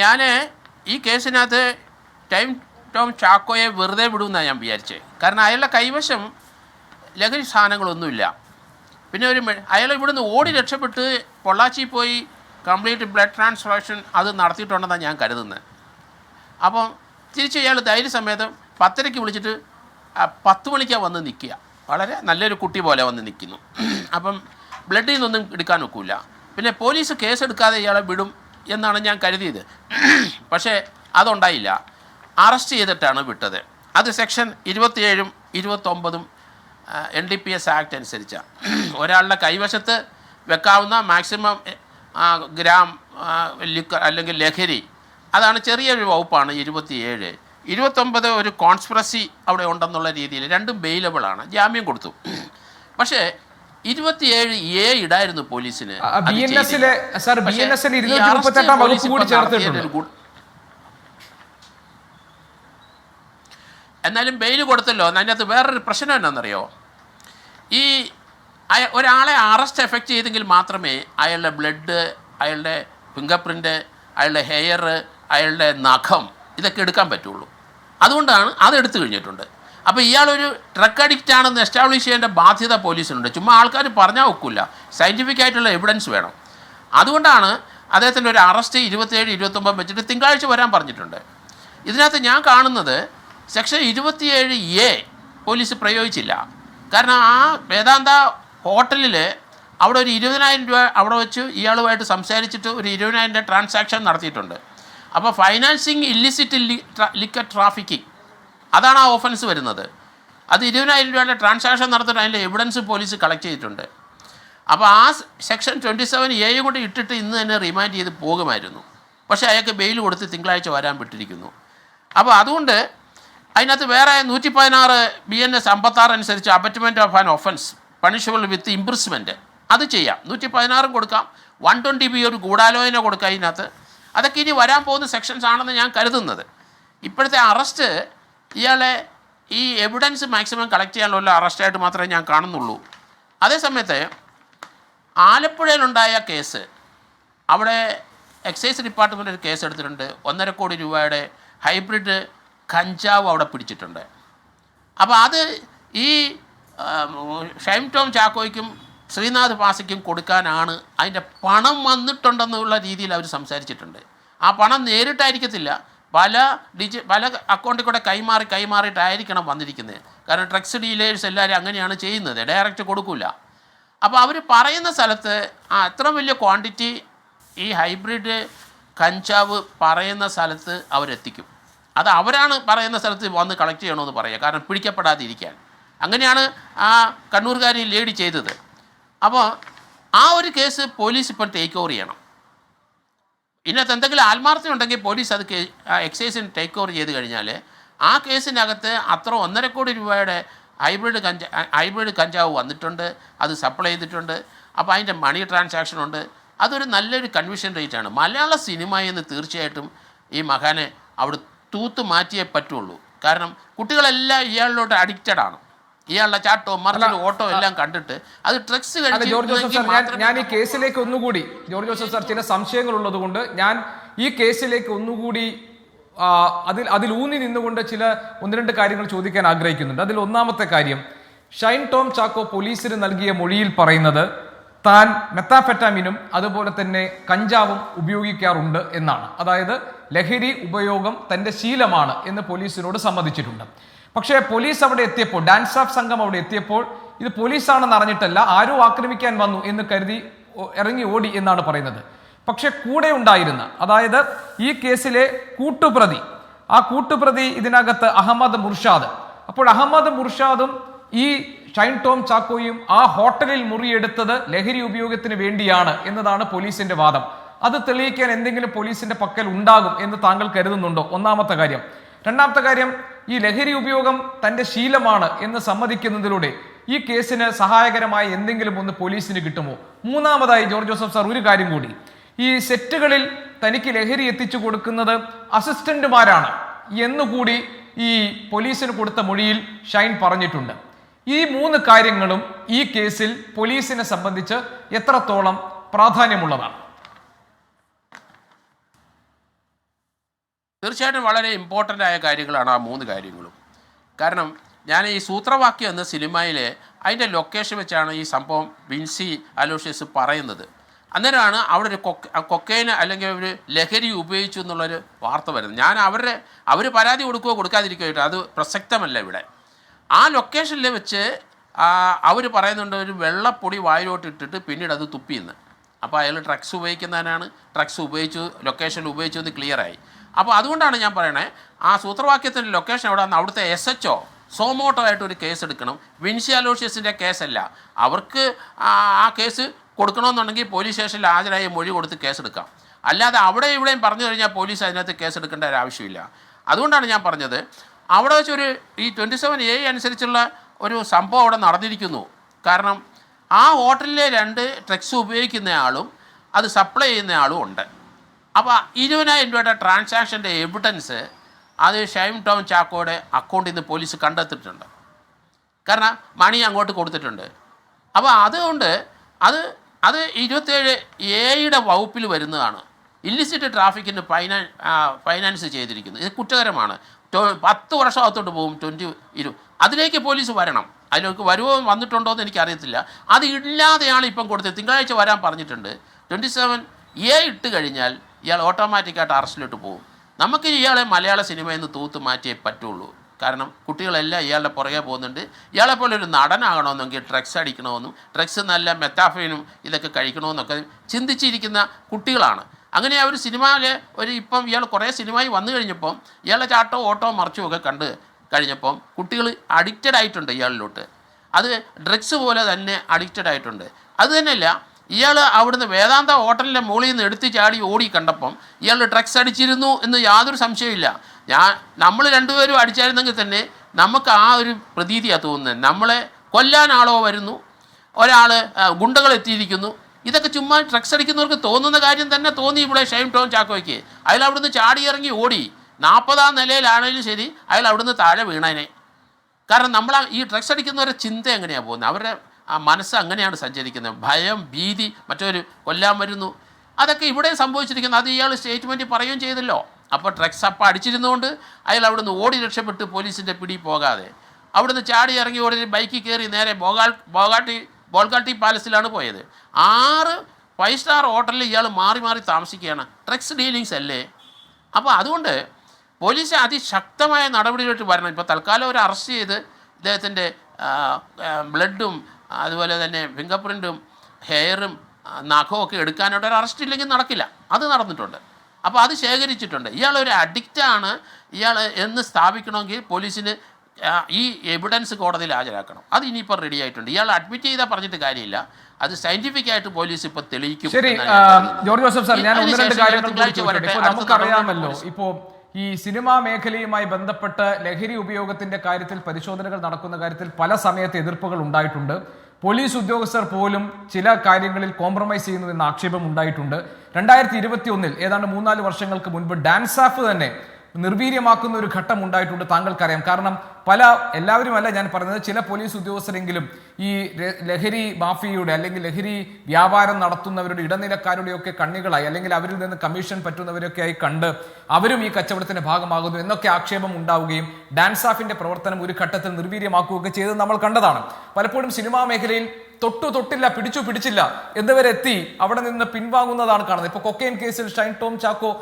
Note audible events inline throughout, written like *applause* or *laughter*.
ഞാൻ ഈ കേസിനകത്ത് time Tom ചാക്കോയെ വെറുതെ വിടുമെന്നാണ് ഞാൻ വിചാരിച്ചത് കാരണം അയാളുടെ കൈവശം ലഹരി സാധനങ്ങളൊന്നുമില്ല. പിന്നെ ഒരു അയാൾ ഇവിടുന്ന് ഓടി രക്ഷപ്പെട്ട് പൊള്ളാച്ചി പോയി കംപ്ലീറ്റ് ബ്ലഡ് ട്രാൻസ്ഫ്യൂഷൻ അത് നടത്തിയിട്ടുണ്ടെന്നാണ് ഞാൻ കരുതുന്നത് അപ്പം തിരിച്ച് ഇയാൾ ധൈര്യസമേതം പത്തരയ്ക്ക് വിളിച്ചിട്ട് പത്ത് മണിക്കാണ് വന്ന് നിൽക്കുക. വളരെ നല്ലൊരു കുട്ടി പോലെ വന്ന് നിൽക്കുന്നു. അപ്പം ബ്ലഡിൽ നിന്നൊന്നും എടുക്കാൻ ഒക്കില്ല. പിന്നെ പോലീസ് കേസെടുക്കാതെ ഇയാളെ വിടും. എന്നാണ് ഞാൻ കരുതിയത്. പക്ഷേ അതുണ്ടായില്ല. അറസ്റ്റ് ചെയ്തിട്ടാണ് വിട്ടത്. അത് സെക്ഷൻ ഇരുപത്തിയേഴും ഇരുപത്തൊമ്പതും N D P S act അനുസരിച്ചാണ് ഒരാളുടെ കൈവശത്ത് വെക്കാവുന്ന മാക്സിമം ഗ്രാം ലിക്വർ അല്ലെങ്കിൽ ലഹരി. അതാണ് ചെറിയൊരു വകുപ്പാണ് ഇരുപത്തിയേഴ്. ഇരുപത്തൊമ്പത് ഒരു കോൺസ്പിറസി അവിടെ ഉണ്ടെന്നുള്ള രീതിയിൽ രണ്ടും ബെയിലബിളാണ് ജാമ്യം കൊടുത്തു. പക്ഷേ ഇരുപത്തിയേഴ് എ ഇടായിരുന്നു പോലീസിന്. എന്നാലും ബെയിൽ കൊടുത്തല്ലോ. അതിനകത്ത് വേറൊരു പ്രശ്നം എന്നാണെന്നറിയോ ഈ ഒരാളെ അറസ്റ്റ് എഫക്റ്റ് ചെയ്തെങ്കിൽ മാത്രമേ അയാളുടെ ബ്ലഡ് അയാളുടെ ഫിംഗർ പ്രിന്റ് അയാളുടെ ഹെയർ അയാളുടെ നഖം ഇതൊക്കെ എടുക്കാൻ പറ്റുള്ളൂ. അതുകൊണ്ടാണ് അത് എടുത്തു കഴിഞ്ഞിട്ടുണ്ട്. അപ്പോൾ ഇയാളൊരു ഡ്രഗ് അഡിക്റ്റ് ആണെന്ന് എസ്റ്റാബ്ലിഷ് ചെയ്യേണ്ട ബാധ്യത പോലീസിനുണ്ട്. ചുമ്മാ ആൾക്കാർ പറഞ്ഞാൽ ഒക്കില്ല സയന്റിഫിക് ആയിട്ടുള്ള എവിഡൻസ് വേണം. അതുകൊണ്ടാണ് അദ്ദേഹത്തിന്റെ ഒരു അറസ്റ്റ് ഇരുപത്തേഴ് ഇരുപത്തൊമ്പത് വെച്ചിട്ട് തിങ്കളാഴ്ച വരാൻ പറഞ്ഞിട്ടുണ്ട്. ഇതിനകത്ത് ഞാൻ കാണുന്നത് സെക്ഷൻ ഇരുപത്തിയേഴ് എ പോലീസ് പ്രയോഗിച്ചില്ല. കാരണം ആ വേദാന്ത ഹോട്ടലിൽ അവിടെ ഒരു ഇരുപതിനായിരം രൂപ അവിടെ വെച്ച് ഇയാളുമായിട്ട് സംസാരിച്ചിട്ട് ഒരു ഇരുപതിനായിരം രൂപ ട്രാൻസാക്ഷൻ നടത്തിയിട്ടുണ്ട്. അപ്പോൾ ഫൈനാൻസിങ് ഇല്ലിസിറ്റ് ലിക്കർ ട്രാഫിക്കിംഗ് അതാണ് ആ ഓഫൻസ് വരുന്നത്. അത് ഇരുപതിനായിരം രൂപയുടെ ട്രാൻസാക്ഷൻ നടത്തിയിട്ട് അതിന്റെ എവിഡൻസ് പോലീസ് കളക്ട് ചെയ്തിട്ടുണ്ട്. അപ്പോൾ ആ സെക്ഷൻ ട്വന്റി സെവൻ എയും കൂടി ഇട്ടിട്ട് ഇന്ന് തന്നെ റിമാൻഡ് ചെയ്ത് പോകുമായിരുന്നു. പക്ഷേ അയാൾക്ക് ബെയിൽ കൊടുത്ത് തിങ്കളാഴ്ച വരാൻ വിട്ടിരിക്കുന്നു അപ്പോൾ അതുകൊണ്ട് അതിനകത്ത് വേറെ നൂറ്റി പതിനാറ് ബി എൻ എസ് അമ്പത്താറ് അനുസരിച്ച് abetment of an offence punishable with improvement അത് ചെയ്യാം. നൂറ്റി പതിനാറും കൊടുക്കാം. വൺ ട്വന്റി ബി ഒരു ഗൂഢാലോചന കൊടുക്കാം അതിനകത്ത്. അതൊക്കെ ഇനി വരാൻ പോകുന്ന സെക്ഷൻസ് ആണെന്ന് ഞാൻ കരുതുന്നത്. ഇപ്പോഴത്തെ അറസ്റ്റ് ഇയാളെ ഈ എവിഡൻസ് മാക്സിമം കളക്ട് ചെയ്യാനുള്ള അറസ്റ്റായിട്ട് മാത്രമേ ഞാൻ കാണുന്നുള്ളൂ. അതേസമയത്ത് ആലപ്പുഴയിലുണ്ടായ കേസ് അവിടെ എക്സൈസ് ഡിപ്പാർട്ട്മെന്റ് ഒരു കേസ് എടുത്തിട്ടുണ്ട്. ഒന്നര കോടി രൂപയുടെ ഹൈബ്രിഡ് കഞ്ചാവ് അവിടെ പിടിച്ചിട്ടുണ്ട്. അപ്പോൾ അത് ഈ ഷൈം ടോം ചാക്കോയ്ക്കും ശ്രീനാഥ് പാസയ്ക്കും കൊടുക്കാനാണ് അതിന്റെ പണം വന്നിട്ടുണ്ടെന്നുള്ള രീതിയിൽ അവർ സംസാരിച്ചിട്ടുണ്ട്. ആ പണം നേരിട്ടായിരിക്കത്തില്ല. പല ഡിജി പല അക്കൗണ്ടിൽ കൂടെ കൈമാറി കൈമാറിയിട്ടായിരിക്കണം വന്നിരിക്കുന്നത്. കാരണം ഡ്രഗ്സ് ഡീലേഴ്സ് എല്ലാവരും അങ്ങനെയാണ് ചെയ്യുന്നത്. ഡയറക്റ്റ് കൊടുക്കില്ല അപ്പോൾ അവർ പറയുന്ന സ്ഥലത്ത് ആ അത്ര വലിയ ക്വാണ്ടിറ്റി ഈ ഹൈബ്രിഡ് കഞ്ചാവ് പറയുന്ന സ്ഥലത്ത് അവരെത്തിക്കും. അത് അവരാണ് പറയുന്ന സ്ഥലത്ത് വന്ന് കളക്ട് ചെയ്യണമെന്ന് പറയുക കാരണം പിടിക്കപ്പെടാതിരിക്കാൻ. അങ്ങനെയാണ് ആ കണ്ണൂർകാരി ലേഡി ചെയ്തത്. അപ്പോൾ ആ ഒരു കേസ് പോലീസ് ഇപ്പം ടേക്ക് ഓവർ ചെയ്യണം. ഇതിനകത്ത് എന്തെങ്കിലും ആത്മാർത്ഥം ഉണ്ടെങ്കിൽ പോലീസ് അത് എക്സൈസിന് ടേക്ക് ഓവർ ചെയ്ത് കഴിഞ്ഞാൽ ആ കേസിനകത്ത് അത്ര ഒന്നര കോടി രൂപയുടെ ഹൈബ്രിഡ് കഞ്ച ഹൈബ്രിഡ് കഞ്ചാവ് വന്നിട്ടുണ്ട് അത് സപ്ലൈ ചെയ്തിട്ടുണ്ട്. അപ്പോൾ അതിന്റെ മണി ട്രാൻസാക്ഷൻ ഉണ്ട്. അതൊരു നല്ലൊരു കൺവിഷൻ ആണ്. മലയാള സിനിമയിൽ തീർച്ചയായിട്ടും ഈ മഹാനെ അവിടെ തൂത്ത് മാറ്റിയേ പറ്റുള്ളൂ. കാരണം കുട്ടികളെല്ലാം ഇയാളിലോട്ട് അഡിക്റ്റഡ് ആണ്. ഇയാളുടെ ചാട്ടവും മറിച്ചിലും ഓട്ടോ എല്ലാം കണ്ടിട്ട് അത് ട്രക്സ് ജോർജ് ജോസഫ് സാർ ഞാൻ ഈ കേസിലേക്ക് ഒന്നുകൂടി ജോർജ് ജോസഫ് സാർ ചില സംശയങ്ങൾ ഉള്ളത് കൊണ്ട് ഞാൻ ഈ കേസിലേക്ക് ഒന്നുകൂടി അതിൽ അതിൽ ഊന്നി നിന്നുകൊണ്ട് ചില ഒന്ന് രണ്ട് കാര്യങ്ങൾ ചോദിക്കാൻ ആഗ്രഹിക്കുന്നുണ്ട്. അതിൽ ഒന്നാമത്തെ കാര്യം ഷൈൻ ടോം ചാക്കോ പോലീസിന് നൽകിയ മൊഴിയിൽ പറയുന്നത് താൻ മെത്താഫെറ്റാമിനും അതുപോലെ തന്നെ കഞ്ചാവും ഉപയോഗിക്കാറുണ്ട് എന്നാണ്. അതായത് ലഹരി ഉപയോഗം തന്റെ ശീലമാണ് എന്ന് പോലീസിനോട് സമ്മതിച്ചിട്ടുണ്ട്. പക്ഷേ പോലീസ് അവിടെ എത്തിയപ്പോൾ ഡാൻസ് ഓഫ് സംഘം അവിടെ എത്തിയപ്പോൾ ഇത് പോലീസാണെന്ന് അറിഞ്ഞിട്ടല്ല ആരോ ആക്രമിക്കാൻ വന്നു എന്ന് കരുതി ഇറങ്ങി ഓടി എന്നാണ് പറയുന്നത്. പക്ഷെ കൂടെ ഉണ്ടായിരുന്ന അതായത് ഈ കേസിലെ കൂട്ടുപ്രതി ആ കൂട്ടുപ്രതി ഇതിനകത്ത് അഹമ്മദ് മുർഷാദ്. അപ്പോൾ അഹമ്മദ് മുർഷാദും ഈ ഷൈൻ ടോം ചാക്കോയും ആ ഹോട്ടലിൽ മുറിയെടുത്തത് ലഹരി ഉപയോഗത്തിന് വേണ്ടിയാണ് എന്നതാണ് പോലീസിന്റെ വാദം. അത് തെളിയിക്കാൻ എന്തെങ്കിലും പോലീസിന്റെ പക്കൽ ഉണ്ടാകും എന്ന് താങ്കൾ കരുതുന്നുണ്ടോ? ഒന്നാമത്തെ കാര്യം. രണ്ടാമത്തെ കാര്യം ഈ ലഹരി ഉപയോഗം തന്റെ ശീലമാണ് എന്ന് സമ്മതിക്കുന്നതിലൂടെ ഈ കേസിന് സഹായകരമായ എന്തെങ്കിലും ഒന്ന് പോലീസിന് കിട്ടുമോ? മൂന്നാമതായി ജോർജ് ജോസഫ് സാർ ഒരു കാര്യം കൂടി. ഈ സെറ്റുകളിൽ തനിക്ക് ലഹരി എത്തിച്ചു കൊടുക്കുന്നത് അസിസ്റ്റന്റുമാരാണ് എന്നുകൂടി ഈ പോലീസിന് കൊടുത്ത മൊഴിയിൽ ഷൈൻ പറഞ്ഞിട്ടുണ്ട്. ഈ മൂന്ന് കാര്യങ്ങളും ഈ കേസിൽ പോലീസിനെ സംബന്ധിച്ച് എത്രത്തോളം പ്രാധാന്യമുള്ളതാണ്? തീർച്ചയായിട്ടും വളരെ ഇമ്പോർട്ടന്റ് ആയ കാര്യങ്ങളാണ് ആ മൂന്ന് കാര്യങ്ങളും. കാരണം ഞാൻ ഈ സൂത്രവാക്യം എന്ന സിനിമയിൽ അതിന്റെ ലൊക്കേഷൻ വെച്ചാണ് ഈ സംഭവം വിൻസി അലോഷ്യസ് പറയുന്നത്. അന്നേരമാണ് അവിടെ ഒരു കൊക്ക കൊക്കൈന് അല്ലെങ്കിൽ ഒരു ലഹരി ഉപയോഗിച്ചു എന്നുള്ളൊരു വാർത്ത വരുന്നത്. ഞാൻ അവരുടെ അവർ പരാതി കൊടുക്കുകയോ കൊടുക്കാതിരിക്കുകയോ അത് പ്രസക്തമല്ല ഇവിടെ. ആ ലൊക്കേഷനിൽ വെച്ച് അവർ പറയുന്നുണ്ട് ഒരു വെള്ളപ്പൊടി വായിലോട്ട് ഇട്ടിട്ട് പിന്നീട് അത് തുപ്പിയെന്ന്. അപ്പോൾ അയാൾ ഡ്രഗ്സ് ഉപയോഗിക്കുന്നതിനാണ് ഡ്രഗ്സ് ഉപയോഗിച്ചു ലൊക്കേഷനിൽ ഉപയോഗിച്ചു എന്ന് ക്ലിയറായി അപ്പോൾ അതുകൊണ്ടാണ് ഞാൻ പറയണേ ആ സൂത്രവാക്യത്തിന്റെ ലൊക്കേഷൻ എവിടെയാണ് അവിടുത്തെ എസ് എച്ച് ഒ സോമോട്ടോ ആയിട്ട് ഒരു കേസ് എടുക്കണം വിൻസി അലോഷ്യസിന്റെ കേസല്ല അവർക്ക് ആ കേസ് കൊടുക്കണമെന്നുണ്ടെങ്കിൽ പോലീസ് സ്റ്റേഷനിൽ ഹാജരായി മൊഴി കൊടുത്ത് കേസെടുക്കാം അല്ലാതെ അവിടെ ഇവിടെയും പറഞ്ഞു കഴിഞ്ഞാൽ പോലീസ് അതിനകത്ത് കേസെടുക്കേണ്ട ഒരു ആവശ്യമില്ല. അതുകൊണ്ടാണ് ഞാൻ പറഞ്ഞത് അവിടെ വെച്ചൊരു ഈ ട്വന്റി സെവൻ എ അനുസരിച്ചുള്ള ഒരു സംഭവം അവിടെ നടന്നിരിക്കുന്നു. കാരണം ആ ഹോട്ടലിലെ രണ്ട് ട്രക്സ് ഉപയോഗിക്കുന്ന ആളും അത് സപ്ലൈ ചെയ്യുന്ന ആളും ഉണ്ട്. അപ്പോൾ ഇരുപതിനായിരം രൂപയുടെ ട്രാൻസാക്ഷന്റെ എവിഡൻസ് അത് ഷൈം ടൗൺ ചാക്കോയുടെ അക്കൗണ്ടിൽ നിന്ന് പോലീസ് കണ്ടെത്തിയിട്ടുണ്ട്. കാരണം മണി അങ്ങോട്ട് കൊടുത്തിട്ടുണ്ട്. അപ്പോൾ അതുകൊണ്ട് അത് അത് ഇരുപത്തേഴ് എയുടെ വകുപ്പിൽ വരുന്നതാണ്. ഇല്ലിസിറ്റ് ട്രാഫിക്കിന് ഫൈനാൻ ഫൈനാൻസ് ചെയ്തിരിക്കുന്നത്. ഇത് കുറ്റകരമാണ്. പത്ത് പത്ത് വർഷമകത്തോട്ട് പോകും. ട്വന്റി ഇരു അതിലേക്ക് പോലീസ് വരണം. അതിലേക്ക് വരുമോ വന്നിട്ടുണ്ടോ എന്ന് എനിക്കറിയത്തില്ല. അത് ഇല്ലാതെയാണ് ഇപ്പം കൊടുത്തത്. തിങ്കളാഴ്ച വരാൻ പറഞ്ഞിട്ടുണ്ട്. ട്വന്റി സെവൻ എ ഇട്ട് കഴിഞ്ഞാൽ ഇയാൾ ഓട്ടോമാറ്റിക്കായിട്ട് അറസ്റ്റിലോട്ട് പോകും. നമുക്ക് ഇയാളെ മലയാള സിനിമയിൽ നിന്ന് തൂത്ത് മാറ്റിയേ പറ്റുള്ളൂ. കാരണം കുട്ടികളെല്ലാം ഇയാളുടെ പുറകെ പോകുന്നുണ്ട്. ഇയാളെ പോലെ ഒരു നടനാകണമെന്നെങ്കിൽ ഡ്രഗ്സ് അടിക്കണമെന്നും ഡ്രഗ്സ് നല്ല മെത്താഫൈനും ഇതൊക്കെ കഴിക്കണമെന്നൊക്കെ ചിന്തിച്ചിരിക്കുന്ന കുട്ടികളാണ്. അങ്ങനെ ആ ഒരു സിനിമയിലെ ഒരു ഇപ്പം ഇയാൾ കുറേ സിനിമയിൽ വന്നു കഴിഞ്ഞപ്പം ഇയാളെ ചാട്ടോ ഓട്ടോ മറിച്ചും ഒക്കെ കണ്ട് കഴിഞ്ഞപ്പം കുട്ടികൾ അഡിക്റ്റഡ് ആയിട്ടുണ്ട് ഇയാളിലോട്ട്. അത് ഡ്രഗ്സ് പോലെ തന്നെ അഡിക്റ്റഡ് ആയിട്ടുണ്ട്. അത് തന്നെയല്ല ഇയാൾ അവിടുന്ന് വേദാന്ത ഹോട്ടലിന്റെ മുകളിൽ നിന്ന് എടുത്ത് ചാടി ഓടി കണ്ടപ്പം ഇയാൾ ഡ്രഗ്സ് അടിച്ചിരുന്നു എന്ന് യാതൊരു സംശയമില്ല ഞാൻ നമ്മൾ രണ്ടുപേരും അടിച്ചായിരുന്നെങ്കിൽ തന്നെ നമുക്ക് ആ ഒരു പ്രതീതിയാണ് തോന്നുന്നത്. നമ്മളെ കൊല്ലാൻ ആളോ വരുന്നു ഒരാൾ ഗുണ്ടകൾ എത്തിയിരിക്കുന്നു. ഇതൊക്കെ ചുമ്മാ ഡ്രഗ്സ് അടിക്കുന്നവർക്ക് തോന്നുന്ന കാര്യം തന്നെ തോന്നി ഇവിടെ ഷൈം ടോൺ ചാക്കോയ്ക്ക്. അയാൾ അവിടുന്ന് ചാടി ഇറങ്ങി ഓടി. നാൽപ്പതാം നിലയിലാണെങ്കിലും ശരി അയാൾ അവിടുന്ന് താഴെ വീണേനെ. കാരണം നമ്മൾ ഈ ഡ്രഗ്സ് അടിക്കുന്നവരുടെ ചിന്ത എങ്ങനെയാണ് പോകുന്നത്? അവരുടെ ആ മനസ്സ് അങ്ങനെയാണ് സഞ്ചരിക്കുന്നത്. ഭയം ഭീതി മറ്റൊരു കൊല്ലാൻ വരുന്നു. അതൊക്കെ ഇവിടെ സംഭവിച്ചിരിക്കുന്നു. അത് ഇയാൾ സ്റ്റേറ്റ്മെന്റ് പറയുകയും ചെയ്തല്ലോ. അപ്പോൾ ഡ്രഗ്സ് അപ്പം അടിച്ചിരുന്നുകൊണ്ട് അയാൾ അവിടുന്ന് ഓടി രക്ഷപ്പെട്ട് പോലീസിന്റെ പിടി പോകാതെ. അവിടുന്ന് ചാടി ഇറങ്ങി ഓടി ബൈക്കിൽ കയറി നേരെ ബോഗാൾ ബോഗാട്ടി ബോൾഗാട്ടി പാലസിലാണ് പോയത്. ആറ് ഫൈവ് സ്റ്റാർ ഹോട്ടലിൽ ഇയാൾ മാറി മാറി താമസിക്കുകയാണ്. ഡ്രഗ്സ് ഡീലിങ്സ് അല്ലേ? അപ്പോൾ അതുകൊണ്ട് പോലീസ് അതിശക്തമായ നടപടിയിലോട്ട് വരണം. ഇപ്പോൾ തൽക്കാലം ഒരു അറസ്റ്റ് ചെയ്ത് ഇദ്ദേഹത്തിന്റെ ബ്ലഡും അതുപോലെ തന്നെ ഫിംഗർ പ്രിന്റും ഹെയറും നഖവും ഒക്കെ എടുക്കാനായിട്ട് ഒരു അറസ്റ്റ് ഇല്ലെങ്കിൽ നടക്കില്ല. അത് നടന്നിട്ടുണ്ട്. അപ്പോൾ അത് ശേഖരിച്ചിട്ടുണ്ട്. ഇയാൾ ഒരു അഡിക്റ്റാണ് ഇയാൾ എന്ന് സ്ഥാപിക്കണമെങ്കിൽ പോലീസിന് ഈ എവിഡൻസ് കോടതിയിൽ ഹാജരാക്കണം. അത് ഇനിയിപ്പോൾ റെഡി ആയിട്ടുണ്ട്. ഇയാൾ അഡ്മിറ്റ് ചെയ്താൽ പറഞ്ഞിട്ട് കാര്യമില്ല. അത് സയന്റിഫിക് ആയിട്ട് പോലീസ് ഇപ്പൊ തെളിയിക്കും. ജോർജ് ജോസഫ് സാർ ഞാൻ ഒന്ന് രണ്ട് കാര്യങ്ങൾ നമുക്കറിയാമല്ലോ ഇപ്പോ ഈ സിനിമാ മേഖലയുമായി ബന്ധപ്പെട്ട് ലഹരി ഉപയോഗത്തിന്റെ കാര്യത്തിൽ പരിശോധനകൾ നടക്കുന്ന കാര്യത്തിൽ പല സമയത്ത് എതിർപ്പുകൾ ഉണ്ടായിട്ടുണ്ട്. പോലീസ് ഉദ്യോഗസ്ഥർ പോലും ചില കാര്യങ്ങളിൽ കോംപ്രമൈസ് ചെയ്യുന്നു എന്ന ആക്ഷേപം ഉണ്ടായിട്ടുണ്ട്. രണ്ടായിരത്തി ഇരുപത്തി ഒന്നിൽ ഏതാണ്ട് മൂന്നാൽ വർഷങ്ങൾക്ക് മുൻപ് ഡാൻസാഫ് തന്നെ നിർവീര്യമാക്കുന്ന ഒരു ഘട്ടം ഉണ്ടായിട്ടുണ്ട് താങ്കൾക്കറിയാം. കാരണം പല എല്ലാവരും അല്ല ഞാൻ പറഞ്ഞത് ചില പോലീസ് ഉദ്യോഗസ്ഥരെങ്കിലും ഈ ലഹരി മാഫിയയുടെ അല്ലെങ്കിൽ ലഹരി വ്യാപാരം നടത്തുന്നവരുടെ ഇടനിലക്കാരുടെയൊക്കെ കണ്ണികളായി അല്ലെങ്കിൽ അവരിൽ നിന്ന് കമ്മീഷൻ പറ്റുന്നവരൊക്കെ ആയി കണ്ട് അവരും ഈ കച്ചവടത്തിന്റെ ഭാഗമാകുന്നു എന്നൊക്കെ ആക്ഷേപം ഉണ്ടാവുകയും ഡാൻസ് ആഫിന്റെ പ്രവർത്തനം ഒരു ഘട്ടത്തിൽ നിർവീര്യമാക്കുകയൊക്കെ ചെയ്തത് നമ്മൾ കണ്ടതാണ്. പലപ്പോഴും സിനിമാ മേഖലയിൽ തൊട്ടു തൊട്ടില്ല പിടിച്ചു പിടിച്ചില്ല എന്നിവരെത്തി അവിടെ നിന്ന് പിൻവാങ്ങുന്നതാണ് കാണുന്നത്. ഇപ്പൊ കൊക്കൈൻ കേസിൽ ഷൈൻ ടോം ചാക്കോ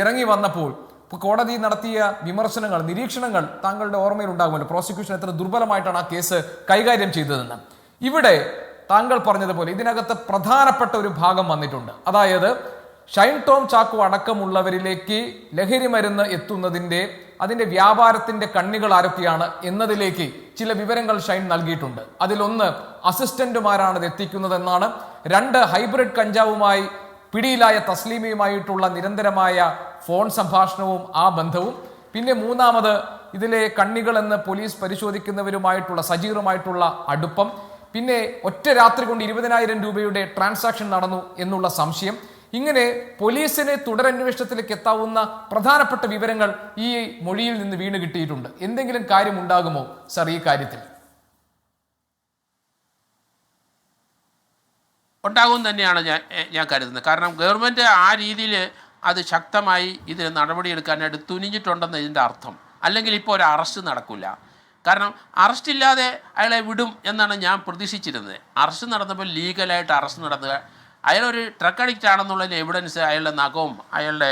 ഇറങ്ങി വന്നപ്പോൾ കോടതി നടത്തിയ വിമർശനങ്ങൾ നിരീക്ഷണങ്ങൾ താങ്കളുടെ ഓർമ്മയിൽ ഉണ്ടാകുമല്ലോ പ്രോസിക്യൂഷൻ എത്ര ദുർബലമായിട്ടാണ് ആ കേസ് കൈകാര്യം ചെയ്തതെന്ന്. ഇവിടെ താങ്കൾ പറഞ്ഞതുപോലെ ഇതിനകത്ത് പ്രധാനപ്പെട്ട ഒരു ഭാഗം വന്നിട്ടുണ്ട്. അതായത് ഷൈൻ ടോം ചാക്കു അടക്കമുള്ളവരിലേക്ക് ലഹരി മരുന്ന് എത്തുന്നതിന്റെ അതിന്റെ വ്യാപാരത്തിന്റെ കണ്ണികൾ ആരൊക്കെയാണ് എന്നതിലേക്ക് ചില വിവരങ്ങൾ ഷൈൻ നൽകിയിട്ടുണ്ട്. അതിലൊന്ന് അസിസ്റ്റന്റുമാരാണ് ഇത് എത്തിക്കുന്നതെന്നാണ്. രണ്ട് ഹൈബ്രിഡ് കഞ്ചാവുമായി പിടിയിലായ തസ്ലീമയുമായിട്ടുള്ള നിരന്തരമായ ഫോൺ സംഭാഷണവും ആ ബന്ധവും. പിന്നെ മൂന്നാമത് ഇതിലെ കണ്ണികൾ എന്ന് പോലീസ് പരിശോധിക്കുന്നവരുമായിട്ടുള്ള സജീറുമായിട്ടുള്ള അടുപ്പം. പിന്നെ ഒറ്റ രാത്രി കൊണ്ട് ഇരുപതിനായിരം രൂപയുടെ ട്രാൻസാക്ഷൻ നടന്നു എന്നുള്ള സംശയം. ഇങ്ങനെ പോലീസിനെ തുടരന്വേഷണത്തിലേക്ക് എത്താവുന്ന പ്രധാനപ്പെട്ട വിവരങ്ങൾ ഈ മൊഴിയിൽ നിന്ന് വീണ് കിട്ടിയിട്ടുണ്ട്. എന്തെങ്കിലും കാര്യമുണ്ടാകുമോ? സർ ഈ കാര്യത്തിൽ. ഉണ്ടാകും തന്നെയാണ് ഞാൻ ഞാൻ കരുതുന്നത്. കാരണം ഗവൺമെന്റ് ആ രീതിയിൽ അത് ശക്തമായി ഇതിന് നടപടിയെടുക്കാനായിട്ട് തുനിഞ്ഞിട്ടുണ്ടെന്ന് ഇതിന്റെ അർത്ഥം. അല്ലെങ്കിൽ ഇപ്പോൾ ഒരു അറസ്റ്റ് നടക്കില്ല. കാരണം അറസ്റ്റ് ഇല്ലാതെ അയാളെ വിടും എന്നാണ് ഞാൻ പ്രതീക്ഷിച്ചിരുന്നത്. അറസ്റ്റ് നടന്നപ്പോൾ ലീഗലായിട്ട് അറസ്റ്റ് നടത്തുക അയാളൊരു ട്രക്ക് അഡിക്റ്റ് ആണെന്നുള്ളതിന് എവിഡൻസ് അയാളുടെ നഖവും അയാളുടെ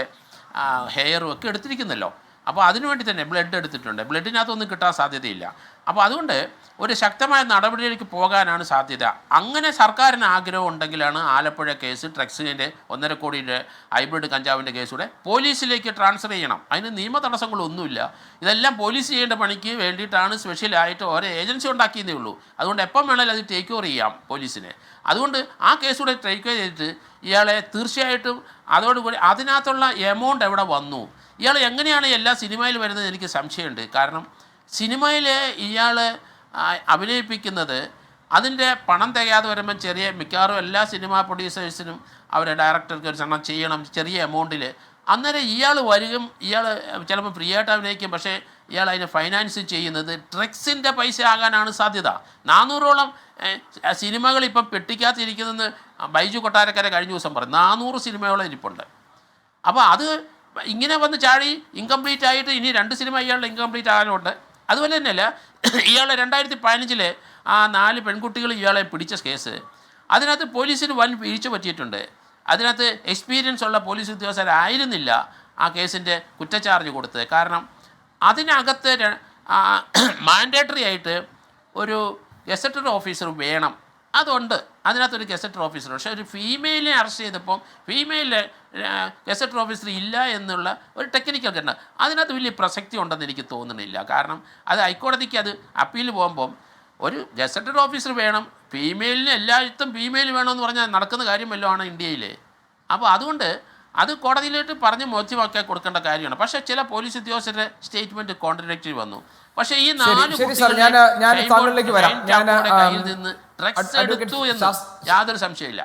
ഹെയറും ഒക്കെ എടുത്തിരിക്കുന്നല്ലോ. അപ്പോൾ അതിനുവേണ്ടി തന്നെ ബ്ലഡ് എടുത്തിട്ടുണ്ട്. ബ്ലഡിനകത്തൊന്നും കിട്ടാൻ സാധ്യതയില്ല. അപ്പോൾ അതുകൊണ്ട് ഒരു ശക്തമായ നടപടിയിലേക്ക് പോകാനാണ് സാധ്യത. അങ്ങനെ സർക്കാരിന് ആഗ്രഹം ഉണ്ടെങ്കിലാണ് ആലപ്പുഴ കേസ് ഡ്രഗ്സിന്റെ ഒന്നര കോടിയുടെ ഹൈബ്രിഡ് കഞ്ചാവിന്റെ കേസൂടെ പോലീസിലേക്ക് ട്രാൻസ്ഫർ ചെയ്യണം. അതിന് നിയമ തടസ്സങ്ങളൊന്നുമില്ല. ഇതെല്ലാം പോലീസ് ചെയ്യേണ്ട പണിക്ക് വേണ്ടിയിട്ടാണ് സ്പെഷ്യലായിട്ട് ഓരോ ഏജൻസി ഉണ്ടാക്കിയതേ ഉള്ളൂ. അതുകൊണ്ട് എപ്പം വേണമെങ്കിലും അത് ടേക്ക് ഓവർ ചെയ്യാം പോലീസിനെ. അതുകൊണ്ട് ആ കേസൂടെ ടേക്ക് ഓവർ ചെയ്തിട്ട് ഇയാളെ തീർച്ചയായിട്ടും അതോടുകൂടി അതിനകത്തുള്ള എമൗണ്ട് എവിടെ വന്നു? ഇയാൾ എങ്ങനെയാണ് എല്ലാ സിനിമയിൽ വരുന്നത് എനിക്ക് സംശയമുണ്ട്. കാരണം സിനിമയിൽ ഇയാൾ അഭിനയിപ്പിക്കുന്നത് അതിന്റെ പണം തികയാതെ വരുമ്പം ചെറിയ മിക്കവാറും എല്ലാ സിനിമാ പ്രൊഡ്യൂസേഴ്സിനും അവരെ ഡയറക്ടർക്ക് ഒരു ചണം ചെയ്യണം ചെറിയ എമൗണ്ടിൽ അന്നേരം ഇയാൾ വരികയും ഇയാൾ ചിലപ്പോൾ ഫ്രീ ആയിട്ട് അഭിനയിക്കും പക്ഷേ ഇയാൾ അതിനെ ഫൈനാൻസ് ചെയ്യുന്നത് ഡ്രഗ്സിന്റെ പൈസ ആകാനാണ് സാധ്യത. നാനൂറോളം സിനിമകൾ ഇപ്പം പെട്ടിക്കാത്തിരിക്കുന്നതെന്ന് ബൈജു കൊട്ടാരക്കര കഴിഞ്ഞ ദിവസം പറഞ്ഞു. നാനൂറ് സിനിമയോളം ഇരിപ്പുണ്ട്. അപ്പോൾ അത് ഇങ്ങനെ വന്ന് ചാടി ഇൻകംപ്ലീറ്റ് ആയിട്ട് ഇനി രണ്ട് സിനിമ ഇയാളുടെ ഇൻകംപ്ലീറ്റ് ആകാനുണ്ട്. അതുപോലെ തന്നെയല്ല ഇയാളെ രണ്ടായിരത്തി പതിനഞ്ചിലെ ആ നാല് പെൺകുട്ടികൾ ഇയാളെ പിടിച്ച കേസ്. അതിനകത്ത് പോലീസിന് വൻ വീഴ്ച പറ്റിയിട്ടുണ്ട്. അതിനകത്ത് എക്സ്പീരിയൻസ് ഉള്ള പോലീസ് ഉദ്യോഗസ്ഥരായിരുന്നില്ല ആ കേസിന്റെ കുറ്റച്ചാർജ് കൊടുത്തത്. കാരണം അതിനകത്ത് മാൻഡേറ്ററി *clears throat* ആയിട്ട് ഒരു ഗസറ്റഡ് ഓഫീസർ വേണം. അതുണ്ട്. അതിനകത്തൊരു ഗസറ്റർ ഓഫീസർ പക്ഷേ ഒരു ഫീമെയിലിനെ അറസ്റ്റ് ചെയ്തപ്പോൾ ഫീമെയിലെ ഗസറ്റർ ഓഫീസർ ഇല്ല എന്നുള്ള ഒരു ടെക്നിക്കൽ കണ്ട അതിനകത്ത് വലിയ പ്രസക്തി ഉണ്ടെന്ന് എനിക്ക് തോന്നുന്നില്ല. കാരണം അത് ഹൈക്കോടതിക്ക് അത് അപ്പീൽ പോകുമ്പോൾ ഒരു ഗസറ്റഡ് ഓഫീസർ വേണം ഫീമെയിലിന് എല്ലായിടത്തും ഫീമെയിൽ വേണമെന്ന് പറഞ്ഞാൽ നടക്കുന്ന കാര്യം വല്ലതുമാണ് ഇന്ത്യയിൽ അപ്പോൾ അതുകൊണ്ട് അത് കോടതിയിലോട്ട് പറഞ്ഞ് മോചിവാക്കി കൊടുക്കേണ്ട കാര്യമാണ്. പക്ഷേ ചില പോലീസ് ഉദ്യോഗസ്ഥരുടെ സ്റ്റേറ്റ്മെന്റ് കോൺട്രഡിക്റ്ററി വന്നു. പക്ഷേ ഈ നാല് ഞാൻ- താങ്കളിലേക്ക് വരാം. ഞാൻ, ഡ്രഗ്സ് എടുത്തു എന്ന് യാതൊരു സംശയമില്ല